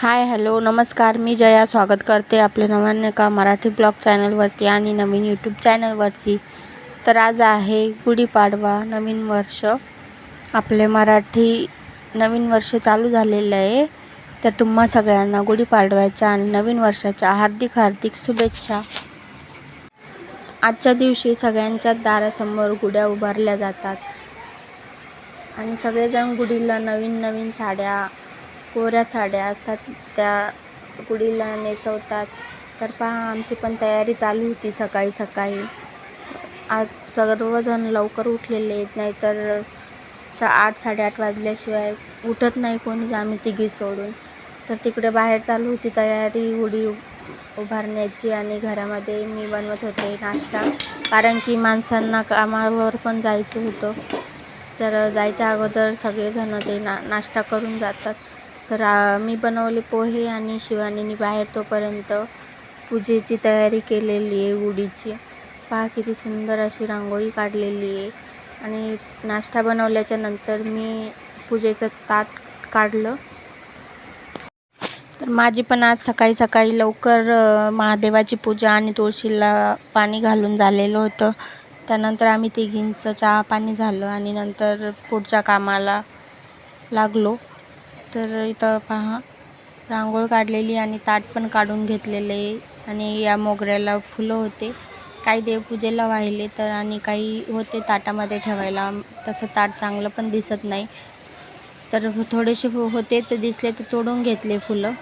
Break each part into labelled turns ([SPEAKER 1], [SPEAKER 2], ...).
[SPEAKER 1] Hi hello नमस्कार. मी जया स्वागत करते आपले नव्याने एका मराठी ब्लॉग चॅनलवरती आणि नवीन यूट्यूब चॅनलवरती. तर आज आहे गुढीपाडवा नवीन वर्ष. आपले मराठी नवीन वर्ष चालू झालेलं आहे. तर तुम्हा सगळ्यांना गुढीपाडव्याच्या आणि नवीन वर्षाच्या हार्दिक हार्दिक शुभेच्छा. आजच्या दिवशी सगळ्यांच्या दारासमोर गुढ्या उभारल्या जातात. आणि सगळेजण गुढीला नवीन नवीन साड्या कोऱ्या साड्या असतात त्या कुडीला नेसवतात. तर पहा आमची पण तयारी चालू होती सकाळी सकाळी. आज सर्वजण लवकर उठलेले आहेत नाहीतर सा आठ साडेआठ वाजल्याशिवाय उठत नाही कोणी आम्ही तिघी सोडून. तर तिकडे बाहेर चालू होती तयारी उडी उभारण्याची आणि घरामध्ये मी बनवत होते नाश्ता. कारण की माणसांना कामावर पण जायचं होतं. तर जायच्या अगोदर सगळेजण ते ना नाश्ता करून जातात. तर मी बनवले पोहे आणि शिवानीने बाहेर तोपर्यंत पूजेची तयारी केलेली आहे गुढीची पहा किती सुंदर अशी रांगोळी काढलेली आहे. आणि नाश्ता बनवल्याच्या नंतर मी पूजेचं ताट काढलं. तर माझी पण आज सकाळी सकाळी लवकर महादेवाची पूजा आणि तुळशीला पाणी घालून झालेलं होतं. त्यानंतर आम्ही तिघींचं चहा पाणी झालं आणि नंतर पुढच्या कामाला लागलो. तर इथं पहा. रांगोळ काढलेली आणि ताट पण काढून घेतलेले आणि या मोगऱ्याला फुलं होते. काही देवपूजेला वाहिले तर आणि काही होते ताटामध्ये ठेवायला. तसं ताट चांगलं पण दिसत नाही. तर थोडेसे होते तर दिसले तर तोडून घेतले फुलं.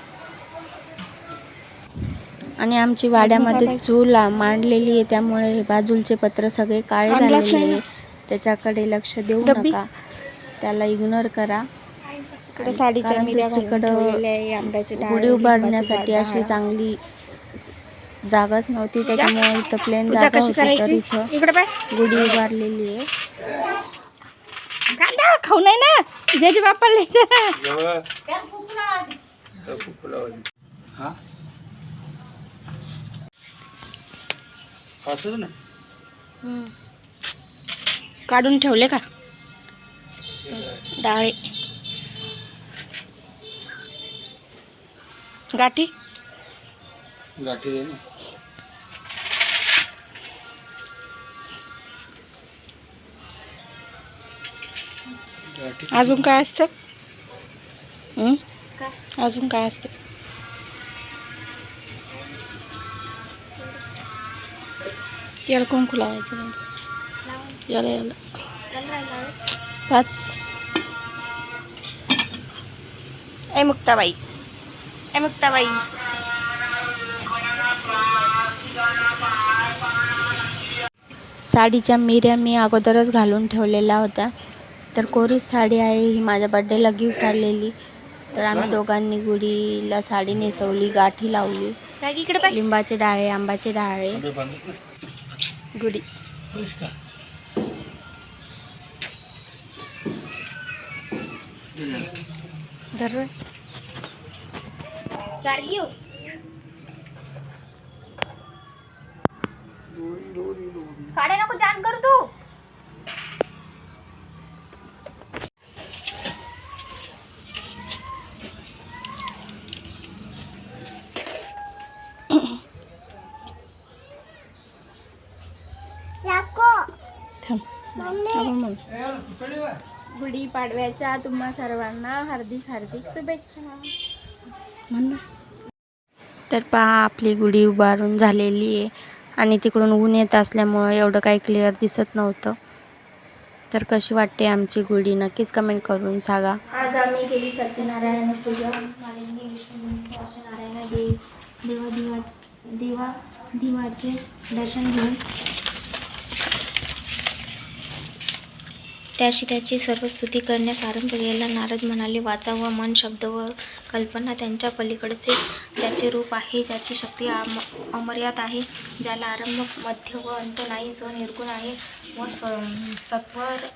[SPEAKER 1] आणि आमची वाड्यामध्ये चूल मांडलेली आहे. त्यामुळे बाजूचे पत्र सगळे काळे झालेले आहे. त्याच्याकडे लक्ष देऊ नका. त्याला इग्नोर करा. कारण दुसरीकडं गुढी उभारण्यासाठी. अशी चांगली जागाच नव्हती त्याच्यामुळे इथं प्लेन जागा
[SPEAKER 2] कशी
[SPEAKER 1] होती तर
[SPEAKER 2] करायची?
[SPEAKER 1] इथं गुढी उभारलेली आहे.
[SPEAKER 2] कांदा खाऊ नाही ना.
[SPEAKER 3] हा? असं ना.
[SPEAKER 2] काढून ठेवले का? डाळे. गाठी?
[SPEAKER 3] गाठी दे ना. गाठी
[SPEAKER 2] अजून काय असतं? हं? अजून काय असतं? याला कुंकू लावायचं नाही. याला याला. पाच. ए मुक्ताबाई. ए मुक्ताबाई.
[SPEAKER 1] साडीच्या मिऱ्या मी अगोदरच घालून ठेवलेल्या होत्या. तर कोरीच साडी आहे ही माझ्या बड्डेला गिफ्ट आलेली. तर आम्ही दोघांनी गुढीला साडी नेसवली गाठी लावली. लिंबाचे डाळे आंबाचे डाळे.
[SPEAKER 2] गुढी? धर काढे नको जाण कर तू. थांब. आपण म्हण.
[SPEAKER 1] गुढी पाडव्याच्या तुम्हा सर्वांना हार्दिक हार्दिक शुभेच्छा.
[SPEAKER 2] म्हण.
[SPEAKER 1] तर पहा आपली गुढी उभारून झालेली आहे. आणि तिकडून ऊन येत असल्यामुळं एवढं काही क्लिअर दिसत नव्हतं. तर कशी वाटते आमची गुढी? नक्कीच कमेंट करून सांगा.
[SPEAKER 2] आज आम्ही केली सत्यनारायण पूजा. मालिनी विष्णू नारायण देवा दिवा देवा दिवाचे दर्शन घेऊन त्याची त्याची सर्व स्तुती करण्यास आरंभ केला नारद म्हणाले वाचा व मन शब्द व कल्पना त्यांच्या पलीकडचे ज्याचे रूप आहे ज्याची शक्ती अम अमर्याद आहे ज्याला आरंभ मध्य व अंत नाही जो निर्गुण आहे व स सत्वर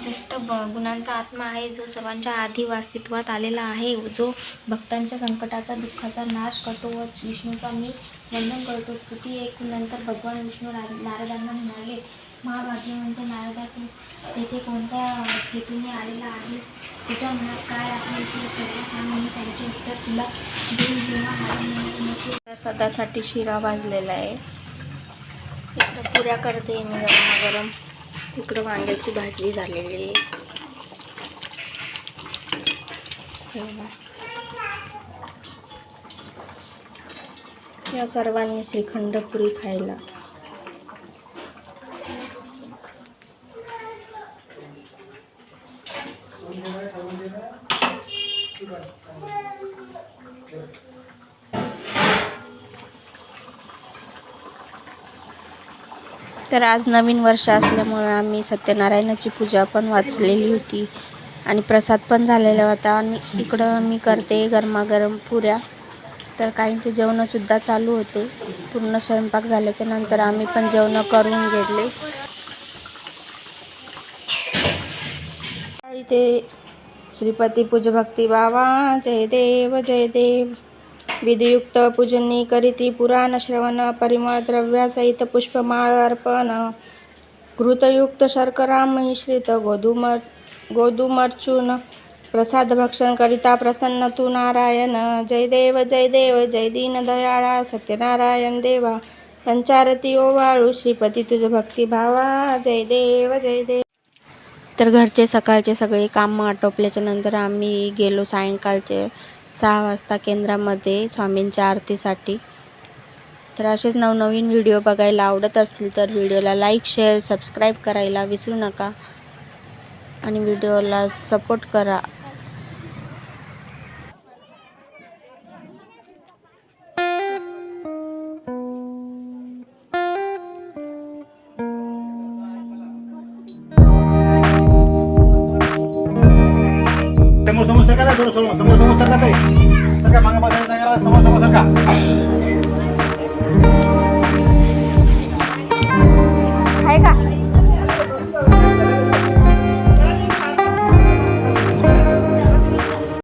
[SPEAKER 2] जस्त ब गुणांचा आत्मा आहे जो सर्वांच्या आधी अस्तित्वात आलेला आहे जो भक्तांच्या संकटाचा दुःखाचा नाश करतो व विष्णूचा मी वंदन करतो. स्तुती एक नंतर भगवान विष्णू रा- नारदांना म्हणाले महाभाग्यवंत नारदा तू तेथे कोणत्या हेतूने आलेला आहेस? तुझ्या मनात काय आहे? ते सर्व सांग मी त्यांचे उत्तर तुला देऊन जेव्हा
[SPEAKER 1] प्रसादासाठी शिरा भाजलेला आहे. इकडं पुऱ्या करते मी गरम गरम. इकडं वांग्याची भाजी झालेली आहे. या सर्वांनी श्रीखंड पुरी खायला. तर आज नवीन वर्ष असल्यामुळे आम्ही सत्यनारायणाची पूजा पण वाचलेली होती. आणि प्रसाद पण झालेला होता. आणि इकडं मी करते गरमागरम पुऱ्या. तर काहींचे जेवणंसुद्धा चालू होते. पूर्ण स्वयंपाक झाल्याच्यानंतर आम्ही पण जेवणं करून घेतले. इथे श्रीपती पूजभक्ती बाबा जय देव जय देव। विधियुक्त पूजनी करीती पुराण श्रवण परिमळ द्रव्यासहित पुष्पमाळ अर्पण। घृतयुक्त शर्करा मिश्रित गोधुमर गोधुमर्चून प्रसाद भक्षण करिता प्रसन्न तू नारायण। जय देव जय देव जय दीन दयाळा सत्यनारायण देवा। पंचारती ओवाळू श्रीपती तुझ भक्ती भावा। जय देव जय देव। तर घरचे सकाळचे सगळे कामं आटोपल्याच्या नंतर आम्ही गेलो सायंकाळचे सहा वाजता केंद्रामध्ये स्वामींच्या आरतीसाठी. तर असेच नवनवीन व्हिडिओ बघायला आवडत असतील तर व्हिडिओला लाईक शेअर सबस्क्राईब करायला विसरू नका. आणि व्हिडिओला सपोर्ट करा.
[SPEAKER 4] は。